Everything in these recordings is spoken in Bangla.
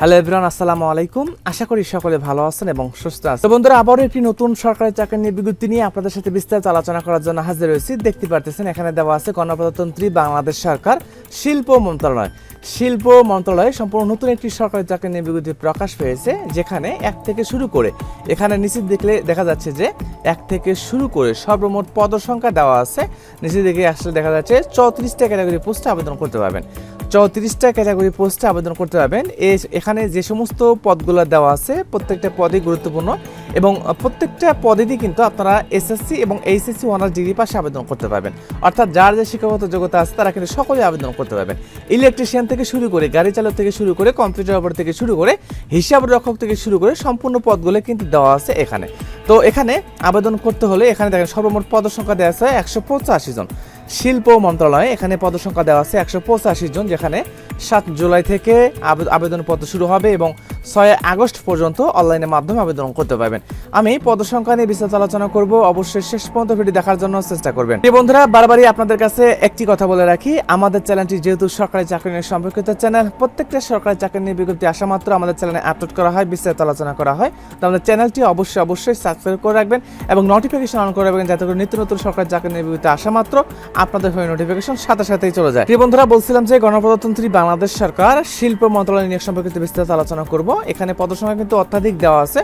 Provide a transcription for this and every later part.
হ্যালো এভরিওয়ান, আসসালামু আলাইকুম। আশা করি সকলে ভালো আছেন এবং সুস্থ আছেন। তো বন্ধুরা, আবারও একটি নতুন সরকারি চাকরি নিয়ে বিজ্ঞপ্তি নিয়ে আপনাদের সাথে বিস্তারিত আলোচনা করার জন্য হাজির হয়েছি। দেখতে পারতেছেন, এখানে দেওয়া আছে গণপ্রজাতন্ত্রী বাংলাদেশ সরকার শিল্প মন্ত্রণালয়। শিল্প মন্ত্রণালয়ে সম্পূর্ণ নতুন একটি সরকারি চাকরি নিয়ে বিজ্ঞপ্তি প্রকাশ পেয়েছে, যেখানে এক থেকে শুরু করে, এখানে নিচে দেখলে দেখা যাচ্ছে যে এক থেকে শুরু করে সর্বমোট পদ সংখ্যা দেওয়া আছে। নিচে দিকে আসলে দেখা যাচ্ছে চৌত্রিশটা ক্যাটাগরি পোস্টে আবেদন করতে পারবেন। চৌত্রিশটা ক্যাটাগরি পোস্টে আবেদন করতে পারবেন। এখানে যে সমস্ত পদগুলো দেওয়া আছে, প্রত্যেকটা পদই গুরুত্বপূর্ণ এবং প্রত্যেকটা পদেরই কিন্তু আপনারা এসএসসি এবং এইচএসসি অনার্স ডিগ্রি পাশে আবেদন করতে পারবেন। অর্থাৎ যার যে শিক্ষাগত যোগ্যতা আছে, তারা কিন্তু সকলেই আবেদন করতে পারবেন। ইলেকট্রিশিয়ান থেকে শুরু করে, গাড়ি চালক থেকে শুরু করে কম্পিউটার অপারেটর থেকে শুরু করে, হিসাব রক্ষক থেকে শুরু করে সম্পূর্ণ পদগুলো কিন্তু দেওয়া আছে এখানে। তো এখানে আবেদন করতে হলে এখানে দেখেন সর্বমোট পদ সংখ্যা দেওয়া আছে একশো পঁচাশি জন। শিল্প মন্ত্রণালয় এখানে পদসংখ্যা দেওয়া আছে একশো পঁচাশি জন যেখানে সাত জুলাই থেকে আবে- আবেদনপত্র শুরু হবে এবং ছয় আগস্ট পর্যন্ত অনলাইনের মাধ্যমে আবেদন করতে পারবেন। আমি পদসংখ্যা নিয়ে বিস্তারিত আলোচনা করব। অবশ্যই শেষ পর্যন্ত ভিডিও দেখার জন্য চেষ্টা করবেন। বন্ধুরা, বারবারই আপনাদের কাছে একটি কথা বলে রাখি। আমাদের চ্যানেলটি যেহেতু সরকারি চাকরি নিয়ে সম্পর্কিত চ্যানেল, প্রত্যেকটা সরকারি চাকরি নিয়ে বিজ্ঞপ্তি আসা মাত্র আমাদের চ্যানেলে আপলোড করা হয়, বিস্তারিত আলোচনা করা হয়। তো আমাদের চ্যানেলটি অবশ্যই অবশ্যই সাবস্ক্রাইব করে রাখবেন এবং নোটিফিকেশন অন করে রাখবেন, যাতে করে নিত্য নতুন সরকারি চাকরি নিয়ে বিজ্ঞপ্তি আসা মাত্র আপনাদের হয়ে নোটিফিকেশন সাথে সাথেই চলে যায়। বন্ধুরা, বলছিলাম যে গণপ্রজাতন্ত্রী বাংলাদেশ সরকার শিল্প মন্ত্রণালয় নিয়োগ সম্পর্কিত বিস্তারিত আলোচনা করব। এখানে পদসংখ্যা কিন্তু অত্যাধিক দেওয়া আছে।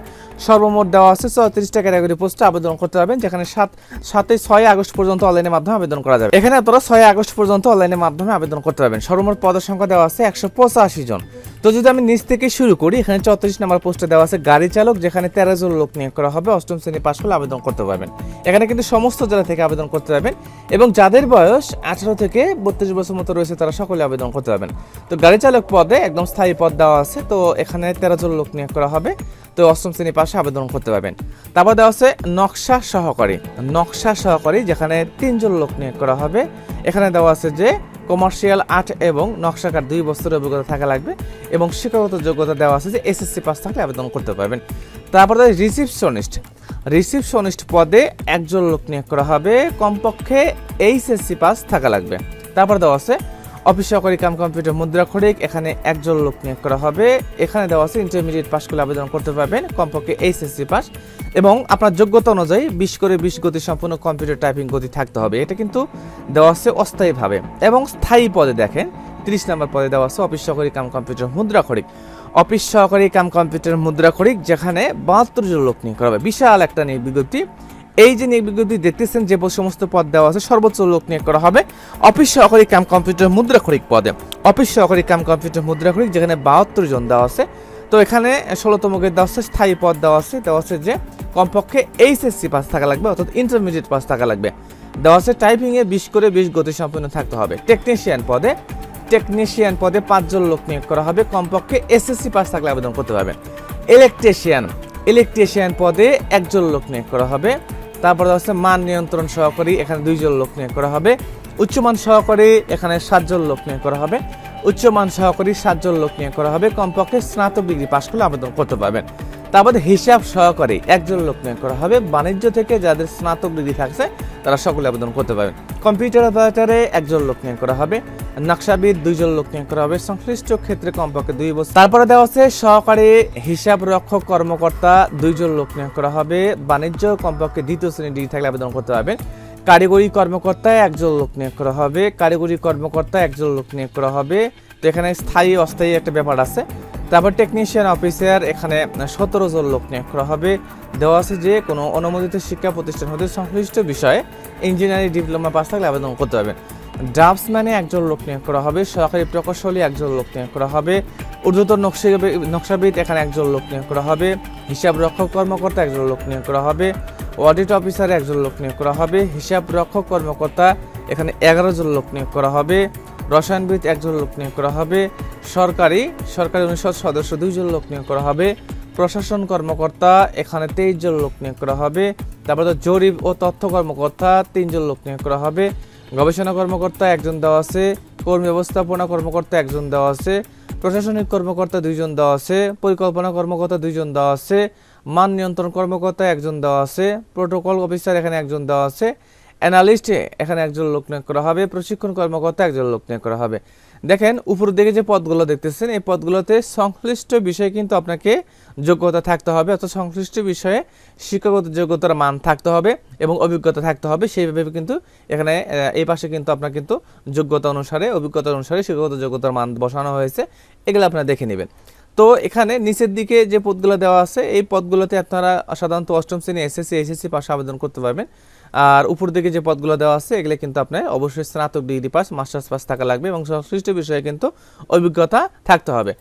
সর্বমোট দেওয়া আছে চৌত্রিশটা ক্যাটাগরি পোস্টে আবেদন করতে পারবেন যেখানে সাত, সাতই ছয় আগস্ট পর্যন্ত অনলাইনের মাধ্যমে আবেদন করা যাবে। এখানে আপনারা ছয় আগস্ট পর্যন্ত অনলাইনের মাধ্যমে আবেদন করতে পারবেন। সর্বমোট পদের সংখ্যা দেওয়া আছে একশো পঁচাশি জন। তো যদি আমি নিচ থেকে শুরু করি, এখানে চৌত্রিশ নম্বর পোস্টে দেওয়া আছে গাড়ি চালক, যেখানে তেরো জন লোক নিয়োগ করা হবে, অষ্টম শ্রেণি পাশ করলে আবেদন করতে পারবেন। এখানে কিন্তু সমস্ত জেলা থেকে আবেদন করতে পারবেন এবং যাদের বয়স আঠারো থেকে বত্রিশ বছর মতো রয়েছে, তারা সকলে আবেদন করতে পারবেন। তো গাড়ি চালক পদে একদম স্থায়ী পদ দেওয়া আছে, তো এখানে তেরো জন লোক নিয়োগ করা হবে। তো অষ্টম শ্রেণি পাশে আবেদন করতে পারবেন। তারপর দেওয়া আছে নকশা সহকারী। নকশা সহকারী, যেখানে তিনজন লোক নিয়োগ করা হবে। এখানে দেওয়া আছে যে কমার্শিয়াল আর্ট এবং নকশাকার দুই বছরের অভিজ্ঞতা থাকা লাগবে এবং শিক্ষাগত যোগ্যতা দেওয়া আছে যে এসএসসি পাস থাকলে আবেদন করতে পারবেন। তারপরে রিসিপশনিস্ট। রিসিপশনিস্ট পদে একজন লোক নিয়োগ করা হবে। কমপক্ষে এইচএসসি পাস থাকা লাগবে। তারপর দেওয়া আছে অফিস সহকারী কাম কম্পিউটার মুদ্রা খড়িক, এখানে একজন লোক নিয়োগ করা হবে। এখানে দেওয়া আছে ইন্টারমিডিয়েট পাস করলে আবেদন করতে পারবেন, কমপক্ষে এইচএসসি পাস এবং আপনার যোগ্যতা অনুযায়ী বিশ করে বিশ গতি সম্পূর্ণ কম্পিউটার টাইপিং গতি থাকতে হবে। এটা কিন্তু দেওয়া আছে অস্থায়ীভাবে। এবং স্থায়ী পদে দেখেন, তিরিশ নম্বর পদে দেওয়া আছে অফিস সহকারী কাম কম্পিউটার মুদ্রা খড়িক। অফিস সহকারী কাম কম্পিউটার মুদ্রা খড়িক, যেখানে বাহাত্তর জন লোক নিয়োগ করা হবে। বিশাল একটা নিয়োগ বিজ্ঞপ্তি। এই যে নিয়োগ দেখতেছেন যে সমস্ত পদ দেওয়া আছে, সর্বোচ্চ লোক নিয়োগ করা হবে। অফিস সহকারী কাম কম্পিউটার মুদ্রা খড়িক পদে। অফিস সহকারী কাম কম্পিউটার মুদ্রা খড়িক যেখানে বাহাত্তর জন দেওয়া আছে। তো এখানে ষোলোতম গ্রেড দেওয়া আছে, স্থায়ী পদ দেওয়া আছে। দেওয়া আছে যে কমপক্ষে এইচএসসি পাস থাকা লাগবে, অর্থাৎ ইন্টারমিডিয়েট পাস থাকা লাগবে। দেওয়া আছে টাইপিংয়ে বিশ করে বিশ গতি সম্পন্ন থাকতে হবে। টেকনিশিয়ান পদে টেকনিশিয়ান পদে পাঁচজন লোক নিয়োগ করা হবে। কমপক্ষে এসএসসি পাস থাকলে আবেদন করতে পারবেন ইলেকট্রিশিয়ান ইলেকট্রিশিয়ান পদে একজন লোক নিয়োগ করা হবে। তারপর হচ্ছে মান নিয়ন্ত্রণ সহকারী, এখানে দুইজন লোক নিয়োগ করা হবে। উচ্চমান সহকারী, এখানে সাতজন লোক নিয়োগ করা হবে। উচ্চমান সহকারী, সাতজন লোক নিয়োগ করা হবে। কমপক্ষে স্নাতক ডিগ্রি পাশ করলে আবেদন করতে পারবেন। তারপরে হিসাব সহকারে একজন লোক নিয়োগ করা হবে। বাণিজ্য থেকে যাদের স্নাতক ডিগ্রি থাকছে, তারা সকলে আবেদন করতে পারবেন কম্পিউটার অপারেটরে একজন লোক নিয়োগ করা হবে, নকশাবিদ দুইজন লোক নিয়োগ করা হবে, সংশ্লিষ্ট ক্ষেত্রে কমপক্ষে দুই বছর। তারপরে দেওয়া আছে, সহকারী হিসাব রক্ষক কর্মকর্তা দুইজন লোক নিয়োগ করা হবে, বাণিজ্য কমপক্ষে দ্বিতীয় শ্রেণি ডিগ্রি থাকলে আবেদন করতে পারবেন। কারিগরি কর্মকর্তা একজন লোক নিয়োগ করা হবে, কারিগরি কর্মকর্তা একজন লোক নিয়োগ করা হবে। তো এখানে স্থায়ী, অস্থায়ী একটা ব্যাপার আছে। তারপর টেকনিশিয়ান অফিসার এখানে সতেরো জন লোক নিয়োগ করা হবে। দেওয়া আছে যে কোনো অনুমোদিত শিক্ষা প্রতিষ্ঠান হতে সংশ্লিষ্ট বিষয়ে ইঞ্জিনিয়ারিং ডিপ্লোমা পাস থাকলে আবেদন করতে পারবেন। ড্রাফটসম্যানে একজন লোক নিয়োগ করা হবে সরকারি প্রকৌশলী একজন লোক নিয়োগ করা হবে, ঊর্ধ্বতন নকশাবিদ নকশাবিদ এখানে একজন লোক নিয়োগ করা হবে, হিসাব রক্ষক কর্মকর্তা একজন লোক নিয়োগ করা হবে অডিট অফিসারে একজন লোক নিয়োগ করা হবে, হিসাব রক্ষক কর্মকর্তা এখানে এগারো জন লোক নিয়োগ করা হবে। রসায়নবিদ একজন লোক নিয়োগ করা হবে। সরকারি সরকারি অনুষদ সদস্য দুইজন লোক নিয়োগ করা হবে। প্রশাসন কর্মকর্তা, এখানে তেইশ জন লোক নিয়োগ করা হবে। তারপরে জরিপ ও তথ্য কর্মকর্তা তিনজন লোক নিয়োগ করা হবে। গবেষণা কর্মকর্তা একজন দেওয়া আছে। কর্মী ব্যবস্থাপনা কর্মকর্তা একজন দেওয়া আছে। প্রশাসনিক কর্মকর্তা দুইজন দেওয়া আছে। পরিকল্পনা কর্মকর্তা দুইজন দেওয়া আছে। মান নিয়ন্ত্রণ কর্মকর্তা একজন দেওয়া আছে। প্রোটোকল অফিসার এখানে একজন দেওয়া আছে। অ্যানালিস্টে এখানে একজন লোক নিয়োগ করা হবে, প্রশিক্ষণ কর্মকর্তা একজন লোক নিয়োগ করা হবে। দেখেন উপরের দিকে যে পদগুলো দেখতেছেন, এই পদগুলোতে সংশ্লিষ্ট বিষয়ে কিন্তু আপনাকে যোগ্যতা থাকতে হবে, অর্থাৎ সংশ্লিষ্ট বিষয়ে শিক্ষাগত যোগ্যতার মান থাকতে হবে এবং অভিজ্ঞতা থাকতে হবে। সেইভাবে কিন্তু এখানে এই পাশে কিন্তু আপনার কিন্তু যোগ্যতা অনুসারে, অভিজ্ঞতা অনুসারে শিক্ষাগত যোগ্যতার মান বসানো হয়েছে। এগুলো আপনারা দেখে নেবেন। তো এখানে নিচের দিকে যে পদগুলো দেওয়া আছে, এই পদগুলোতে আপনারা সাধারণত অষ্টম শ্রেণি, এসএসসি এসএসসি পাশে আবেদন করতে পারবেন। আর উপর দিকে যে পদগুলো দেওয়া আছে, এগুলো কিন্তু আপনার অবশ্যই স্নাতক ডিগ্রি পাস, মাস্টার্স পাস থাকা লাগবে এবং সংশ্লিষ্ট বিষয়ে কিন্তু অভিজ্ঞতা থাকতে হবে।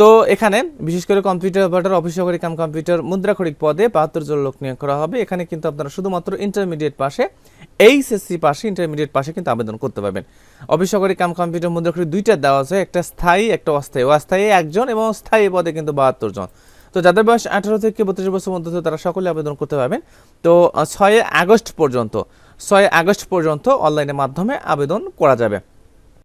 তো এখানে বিশেষ করে কম্পিউটার অপারেটর, অফিস সহকারী কাম কম্পিউটার, মুদ্রাক্ষরিক পদে বাহাত্তর জন লোক নিয়োগ করা হবে। এখানে কিন্তু আপনারা শুধুমাত্র ইন্টারমিডিয়েট পাশে এইচএসসি পাশে ইন্টারমিডিয়েট পাশে কিন্তু আবেদন করতে পারবেন। অফিস সহকারী কাম কম্পিউটার, মুদ্রাক্ষরিক দুইটা দেওয়া আছে, একটা স্থায়ী, একটা অস্থায়ী। অস্থায়ী একজন এবং স্থায়ী পদে কিন্তু বাহাত্তর জন। তো যাদের বয়স আঠারো থেকে বত্রিশ বছর মধ্যে তারা সকলে আবেদন করতে পারবেন। তো ছয় আগস্ট পর্যন্ত, ছয় আগস্ট পর্যন্ত অনলাইনের মাধ্যমে আবেদন করা যাবে।